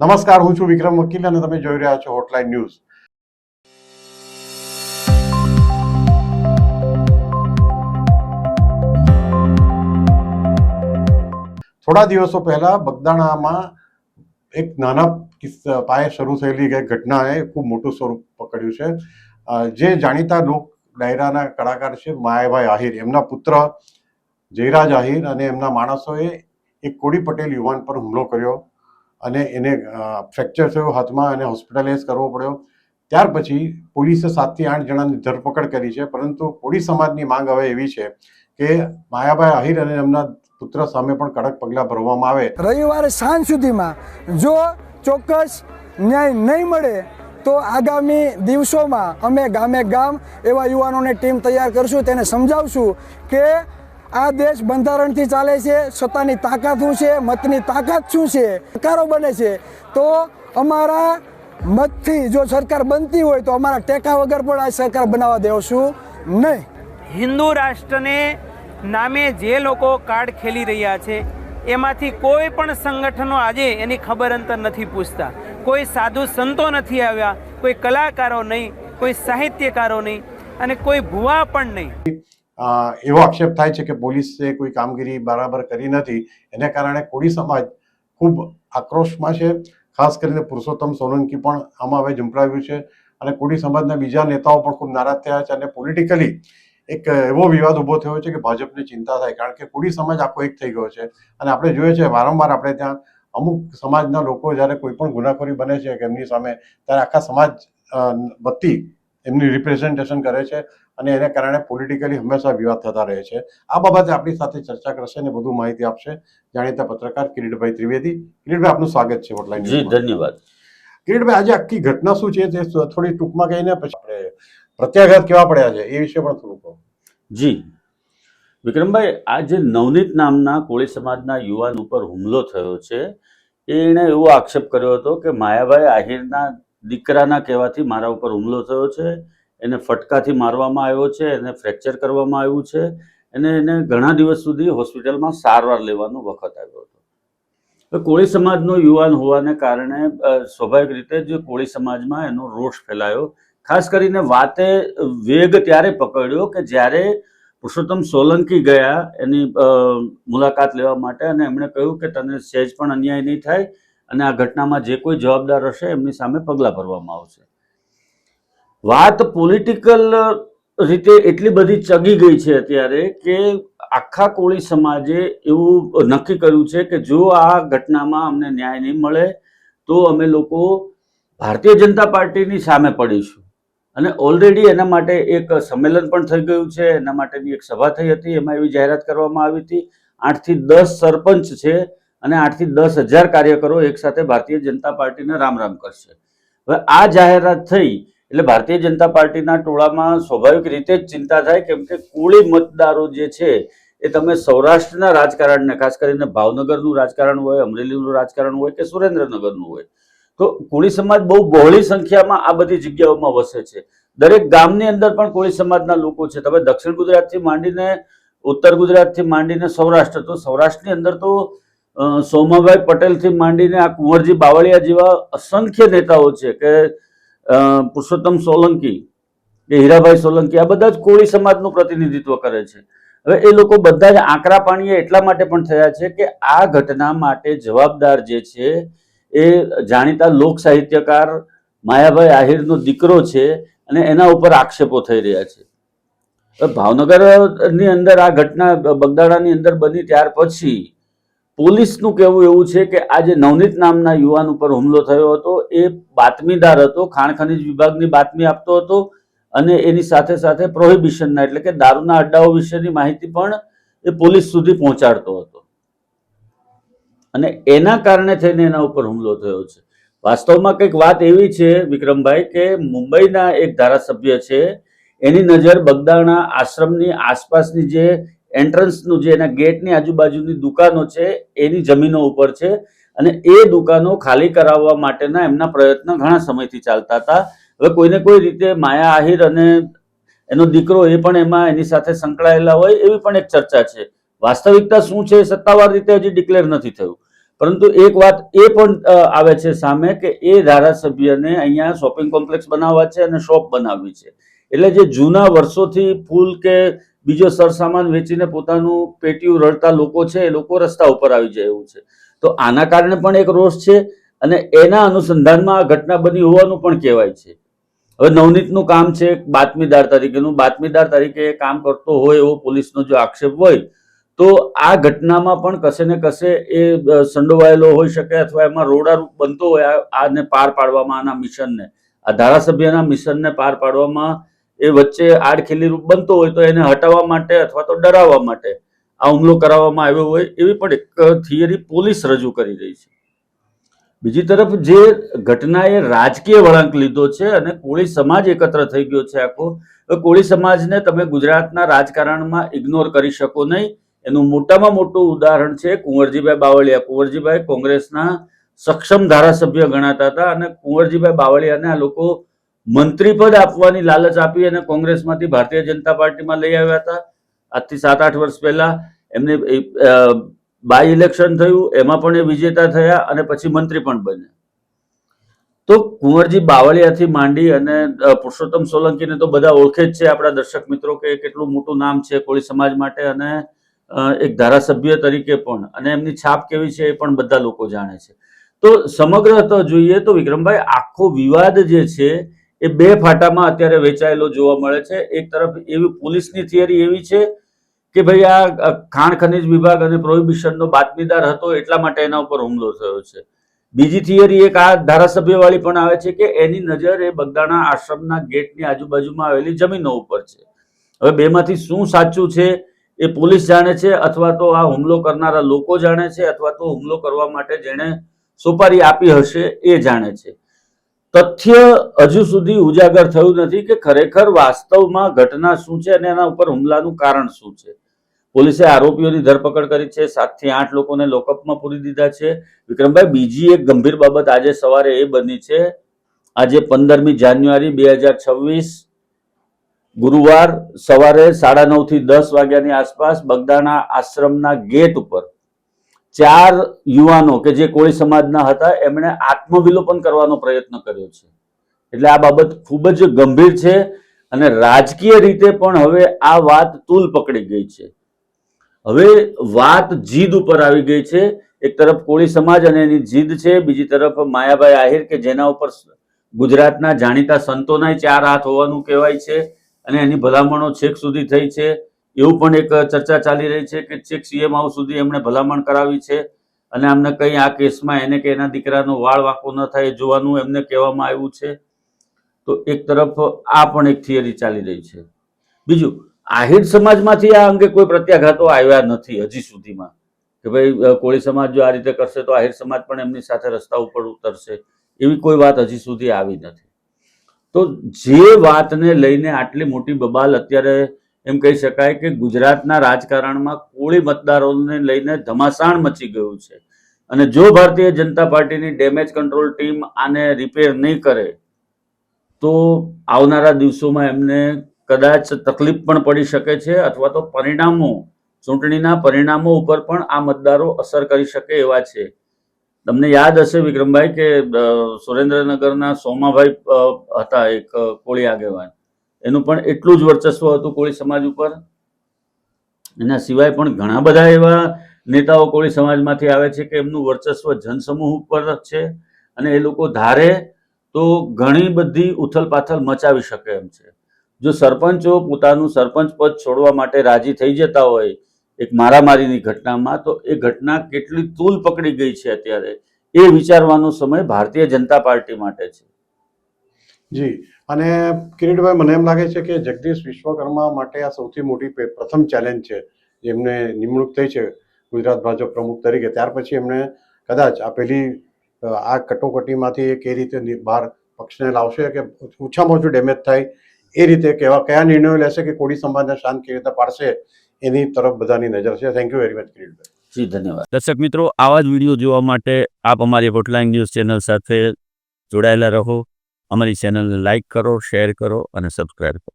નમસ્કાર, હું છું વિક્રમ વકીલ અને તમે જોઈ રહ્યા છો હોટલાઇન ન્યૂઝ થોડા દિવસો પહેલા બગદાણામાં એક નાના કિસ્સા, પાયે શરૂ થયેલી એક ઘટનાએ ખૂબ મોટું સ્વરૂપ પકડ્યું છે. જે જાણીતા લોક ડાયરાના કલાકાર છે માયાભાઈ આહિર. એમના પુત્ર જયરાજ આહિર અને એમના માણસોએ એક કોડી પટેલ યુવાન પર હુમલો કર્યો. અને એને ફ્રેક્ચર થયો હાથમાં અને હોસ્પિટલાઇઝ કરવો પડ્યો. ત્યાર પછી પોલીસે સાતથી આઠ જણાની ધરપકડ કરી છે. પરંતુ કોળી સમાજની માંગ હવે એવી છે કે માયાભાઈ આહિર અને એમના પુત્ર સામે પણ કડક પગલાં ભરવામાં આવે. રવિવારે સાંજ સુધીમાં જો ચોક્કસ ન્યાય નહીં મળે તો આગામી દિવસોમાં અમે ગામે ગામ એવા યુવાનોની ટીમ તૈયાર કરશું. તેને સમજાવશું કે આ દેશ બંધારણથી ચાલે છે, સત્તાની તાકાત શું છે, મતની તાકાત શું છે સરકારો બને છે. તો અમારા મતથી જો સરકાર બનતી હોય તો અમારા ટેકા વગર પણ આ સરકાર બનાવવા દેવશું નહીં. હિન્દુ રાષ્ટ્રને નામે જે લોકો કાર્ડ ખેલી રહ્યા છે, એમાંથી કોઈ પણ સંગઠનો આજે એની ખબર અંતર નથી પૂછતા. કોઈ સાધુ સંતો નથી આવ્યા, કોઈ કલાકારો નહીં, કોઈ સાહિત્યકારો નહીં, અને કોઈ ભુવા પણ નહીં. એવો આક્ષેપ થાય છે કે પોલીસે કોઈ કામગીરી બરાબર કરી નથી. એને કારણે કોળી સમાજ ખૂબ આક્રોશમાં છે. ખાસ કરીને પુરુષોત્તમ સોલંકી પણ આમાં હવે ઝંપડાવ્યું છે અને કોળી સમાજના બીજા નેતાઓ પણ ખૂબ નારાજ થયા છે અને પોલિટિકલી એક એવો વિવાદ ઊભો થયો છે કે ભાજપને ચિંતા થાય કારણ કે કોળી સમાજ આખો એક થઈ ગયો છે. અને આપણે જોઈએ છે વારંવાર આપણે ત્યાં અમુક સમાજના લોકો જ્યારે કોઈ પણ ગુનાખોરી બને છે કે એમની સામે ત્યારે આખા સમાજ વતી એમની રિપ્રેઝન્ટેશન કરે છે અને એને કારણે પોલિટિકલી હંમેશા વિવાદ થતા રહે છે. આ બાબતે આપણી સાથે ચર્ચા કરશે અને વધુ માહિતી આપશે જાણીતા પત્રકાર કિરીટભાઈ ત્રિવેદી. કિરીટભાઈ આપનું સ્વાગત છે હોટલાઈન જી ધન્યવાદ. કિરીટભાઈ આજે આખી ઘટના શું છે? તે થોડી ટૂંકમાં કહીને પછી આપણે પ્રત્યાઘાત કેવા પડ્યા છે? એ વિશે પણ થોડું કહો. જી. વિક્રમભાઈ આ જે નવનીત નામના કોળી સમાજના યુવાન ઉપર હુમલો થયો છે એણે એવો આક્ષેપ કર્યો હતો કે માયાભાઈ આહિરના દીકરાના કહેવાથી મારા ઉપર હુમલો થયો છે, એને ફટકાથી મારવામાં આવ્યો છે, એને ફ્રેક્ચર કરવામાં આવ્યું છે, અને એને ઘણા દિવસ સુધી હોસ્પિટલમાં સારવાર લેવાનો વખત આવ્યો હતો. કોળી સમાજનો યુવાન હોવાને કારણે સ્વાભાવિક રીતે જ કોળી સમાજમાં એનો રોષ ફેલાયો. ખાસ કરીને વાતે વેગ ત્યારે પકડ્યો કે જ્યારે પુરુષોત્તમ સોલંકી ગયા એની મુલાકાત લેવા માટે અને એમણે કહ્યું કે તને સહેજ પણ અન્યાય નહીં થાય અને આ ઘટનામાં જે કોઈ જવાબદાર હશે એમની સામે પગલાં ભરવામાં આવશે. વાત પોલિટિકલ રીતે એટલી બધી ચગી ગઈ છે અત્યારે કે આખા કોળી સમાજે એવું નક્કી કર્યું છે કે જો આ ઘટનામાં અમને ન્યાય નહીં મળે, તો અમે લોકો ભારતીય જનતા પાર્ટીની સામે પડીશું. અને ઓલરેડી એના માટે એક સંમેલન પણ થઈ ગયું છે, એના માટેની એક સભા થઈ હતી, એમાં એવી જાહેરાત કરવામાં આવી હતી. આઠથી દસ સરપંચ છે અને આઠથી દસ હજાર કાર્યકરો એકસાથે ભારતીય જનતા પાર્ટીને રામ રામ કરશે. હવે આ જાહેરાત થઈ એટલે ભારતીય જનતા પાર્ટીના ટોળામાં સ્વાભાવિક રીતે જ ચિંતા થાય, કેમ કે કોળી મતદારો જે છે એ તમે સૌરાષ્ટ્રના રાજકારણને, ખાસ કરીને ભાવનગરનું રાજકારણ હોય, અમરેલીનું રાજકારણ હોય કે સુરેન્દ્રનગરનું હોય, તો કોળી સમાજ બહુ બહોળી સંખ્યામાં આ બધી જગ્યાઓમાં વસે છે. દરેક ગામની અંદર પણ કોળી સમાજના લોકો છે. તમે દક્ષિણ ગુજરાતથી માંડીને, ઉત્તર ગુજરાતથી માંડીને સૌરાષ્ટ્ર, તો સૌરાષ્ટ્રની અંદર તો સોમાભાઈ પટેલથી માંડીને આ કુંવરજી બાવળિયા જેવા અસંખ્ય નેતાઓ છે કે પુરુષોત્તમ સોલંકી, કે હીરાભાઈ સોલંકી, આ બધા જ કોળી સમાજનું પ્રતિનિધિત્વ કરે છે. હવે એ લોકો બધા જ આંકડા પાણીએ એટલા માટે પણ થયા છે કે આ ઘટના માટે જવાબદાર જે છે એ જાણીતા લોક સાહિત્યકાર માયાભાઈ આહિરનો દીકરો છે અને એના ઉપર આક્ષેપો થઈ રહ્યા છે. ભાવનગરની અંદર આ ઘટના બગદાડાની અંદર બની ત્યાર પછી પોલીસનું કહેવું એવું છે કે આ નવનીત નામના યુવાન ઉપર હુમલો થયો હતો. એ બાતમીદાર હતો, ખાણ ખનીજ વિભાગની બાતમી આપતો હતો અને એની સાથે સાથે પ્રોહિબિશનના એટલે કે દારૂના અડ્ડાઓ વિશેની માહિતી પણ એ પોલીસ સુધી પહોંચાડતો હતો. અને એના કારણે થઈને એના ઉપર હુમલો થયો છે. વાસ્તવમાં કંઈક વાત એવી છે, વિક્રમભાઈ, કે મુંબઈના એક ધારાસભ્ય છે. એની નજર બગદાણા આશ્રમની આસપાસની જે એન્ટ્રન્સનું જે એના ગેટની આજુબાજુની દુકાનો છે, એની જમીનો ઉપર છે અને એ દુકાનો ખાલી કરાવવા માટેના એમના પ્રયત્ન ઘણા સમયથી ચાલતા હતા. હવે કોઈને કોઈ રીતે માયા આહિર અને એનો દીકરો એ પણ એમાં એની સાથે સંકળાયેલા હોય એવી પણ એક ચર્ચા છે. વાસ્તવિકતા શું છે સત્તાવાર રીતે હજી ડિક્લેર નથી થયું. પરંતુ એક વાત એ પણ આવે છે સામે કે એ ધારાસભ્યને અહીંયા શોપિંગ કોમ્પ્લેક્સ બનાવવા છે અને શોપ બનાવવી છે. એટલે જે જૂના વર્ષોથી ફૂલ કે બીજો સરસામાન વેચીને પોતાનું પેટીયું રડતા લોકો છે, એ લોકો રસ્તા ઉપર આવી જાય એવું છે. તો આના કારણે પણ એક રોષ છે અને એના અનુસંધાનમાં આ ઘટના બની હોવાનું પણ કહેવાય છે. હવે નવનીતનું કામ છે, બાતમીદાર તરીકેનું. બાતમીદાર તરીકે એ કામ કરતો હોય એવો પોલીસનો જો આક્ષેપ હોય, તો આ ઘટનામાં પણ કસે ને કશે એ સંડોવાયેલો હોઈ શકે અથવા એમાં રોડારૂપ બનતો હોય આને પાર પાડવામાં, આના મિશનને, આ ધારાસભ્યના મિશનને પાર પાડવામાં એ વચ્ચે આડખીલી રૂપ બનતો હોય તો એને હટાવવા માટે અથવા તો ડરાવવા માટે આ હુમલો કરાવવામાં આવ્યો હોય એવી પણ એક થિયરી પોલીસ રજૂ કરી રહી છે. બીજી તરફ જે ઘટનાએ રાજકીય વળાંક લીધો છે અને કોળી સમાજ એકત્ર થઈ ગયો છે આખો કોળી સમાજને તમે ગુજરાતના રાજકારણમાં ઇગ્નોર કરી શકો નહીં. એનું મોટામાં મોટું ઉદાહરણ છે કુંવરજીભાઈ બાવળિયા. કુંવરજીભાઈ કોંગ્રેસના સક્ષમ ધારાસભ્ય ગણાતા હતા અને કુંવરજીભાઈ બાવળિયાને આ લોકો મંત્રી પદ આપવાની લાલચ આપી અને કોંગ્રેસમાંથી ભારતીય જનતા પાર્ટીમાં લઈ આવ્યા હતા. આજથી સાત આઠ વર્ષ પહેલા એમને બાય ઇલેક્શન થયું, એમાં પણ એ વિજેતા થયા અને પછી મંત્રી પણ બન્યા. તો કુંવરજી બાવળિયાથી માંડી અને પુરુષોત્તમ સોલંકીને તો બધા ઓળખે જ છે આપણા દર્શક મિત્રો કે કેટલું મોટું નામ છે કોળી સમાજ માટે અને એક ધારાસભ્ય તરીકે પણ અને એમની છાપ કેવી છે એ પણ બધા લોકો જાણે છે. તો સમગ્ર જોઈએ તો વિક્રમભાઈ, આખો વિવાદ જે છે એ બે ફાટામાં અત્યારે વેચાયેલો જોવા મળે છે. એક તરફ એવી પોલીસની થિયરી એવી છે કે ભાઈ આ ખાણ ખનિજ વિભાગ અને પ્રોહિબિશનનો બાતમીદાર હતો એટલા માટે એના ઉપર હુમલો થયો છે. બીજી થિયરી એક આ ધારાસભ્યવાળી પણ આવે છે કે એની નજર એ બગદાણા આશ્રમના ગેટની આજુબાજુમાં આવેલી જમીનો ઉપર છે. હવે બેમાંથી શું સાચું છે એ પોલીસ જાણે છે અથવા તો આ હુમલો કરનારા લોકો જાણે છે અથવા તો હુમલો કરવા માટે જેણે સોપારી આપી હશે એ જાણે છે. તથ્ય હજુ સુધી ઉજાગર થયું નથી કે ખરેખર વાસ્તવમાં ઘટના શું છે અને એના ઉપર હુમલાનું કારણ શું છે. પોલીસે આરોપીઓની ધરપકડ કરી છે, સાતથી આઠ લોકોને લોકઅપમાં પૂરી દીધા છે. વિક્રમભાઈ, બીજી એક ગંભીર બાબત આજે સવારે એ બની છે. આજે પંદરમી જાન્યુઆરી બે હજાર છવ્વીસ ગુરુવાર સવારે સાડા નવથી દસ વાગ્યાની આસપાસ બગદાણા આશ્રમના ગેટ ઉપર ચાર યુવાનો કે જે કોળી સમાજના હતા, એમણે આત્મવિલોપન કરવાનો પ્રયત્ન કર્યો છે. એટલે આ બાબત ખૂબ જ ગંભીર છે અને રાજકીય રીતે પણ હવે આ વાત તૂલ પકડી ગઈ છે. હવે વાત જીદ ઉપર આવી ગઈ છે. એક તરફ કોળી સમાજ અને એની જીદ છે, બીજી તરફ માયાભાઈ આહિર કે જેના ઉપર ગુજરાતના જાણીતા સંતોના ચાર હાથ હોવાનું કહેવાય છે અને એની ભલામણો છેક સુધી થઈ છે. એવું પણ એક ચર્ચા ચાલી રહી છે કે છેક સીએમ હાઉસ સુધી એમણે ભલામણ કરાવી છે અને આમને કંઈ આ કેસમાં એને કે એના દીકરાનો વાળ વાંકો ન થાય જોવાનું એમને કહેવામાં આવ્યું છે. તો એક તરફ આ પણ એક થિયરી ચાલી રહી છે. બીજું, આહિર સમાજમાંથી આ અંગે કોઈ પ્રત્યાઘાતો આવ્યા નથી હજી સુધીમાં. કે ભાઈ કોળી સમાજ જો આ રીતે કરશે તો આહિર સમાજ પણ એમની સાથે રસ્તા ઉપર ઉતરશે. એવી કોઈ વાત હજી સુધી આવી નથી. તો જે વાતને લઈને આટલી મોટી બબાલ અત્યારે એમ કહી શકાય કે ગુજરાતના રાજકારણમાં કોળી મતદારોને લઈને ધમાસાણ મચી ગયું છે. અને જો ભારતીય જનતા પાર્ટીની ડેમેજ કંટ્રોલ ટીમ આને રિપેર નહીં કરે, તો આવનારા દિવસોમાં એમને કદાચ તકલીફ પણ પડી શકે છે અથવા તો પરિણામો, ચૂંટણીના પરિણામો ઉપર પણ આ મતદારો અસર કરી શકે એવા છે. તમને યાદ હશે વિક્રમભાઈ કે સુરેન્દ્રનગરના સોમાભાઈ હતા એક કોળી આગેવાન. એનું પણ એટલું જ વર્ચસ્વ હતું કોળી સમાજ ઉપર. એના સિવાય પણ ઘણા બધા એવા નેતાઓ કોળી સમાજમાંથી આવે છે કે એમનું વર્ચસ્વ જનસમૂહ ઉપર છે અને એ લોકો ધારે તો ઘણી બધી ઉથલપાથલ મચાવી શકે એમ છે. જો સરપંચો પોતાનું સરપંચ પદ છોડવા માટે રાજી થઈ જતા હોય એક મારામારીની ઘટનામાં, તો એ ઘટના કેટલી તૂલ પકડી ગઈ છે અત્યારે? એ વિચારવાનો સમય ભારતીય જનતા પાર્ટી માટે છે. જી. અને કિરીટભાઈ, મને એમ લાગે છે કે જગદીશ વિશ્વકર્મા માટે આ સૌથી મોટી પ્રથમ ચેલેન્જ છે જેમને નિમણૂક થઈ છે ગુજરાત ભાજપ પ્રમુખ તરીકે. ત્યાર પછી એમણે કદાચ આ પેલી આ કટોકટીમાંથી એ કઈ રીતે બહાર પક્ષને લાવશે કે ઓછામાં ઓછું ડેમેજ થાય, એ રીતે કેવા, કયા નિર્ણયો લેશે કે કોળી સમાજને શાંત કેવી રીતે પાડશે, એની તરફ બધાની નજર છે. Thank you very much Kiritbhai. જી, ધન્યવાદ. દર્શક મિત્રો, આવા જ વીડિયો જોવા માટે આપ અમારી હોટલાઇન ન્યૂઝ ચેનલ સાથે જોડાયેલા રહો. અમારી ચેનલને લાઇક કરો શેર કરો અને સબસ્ક્રાઇબ કરો.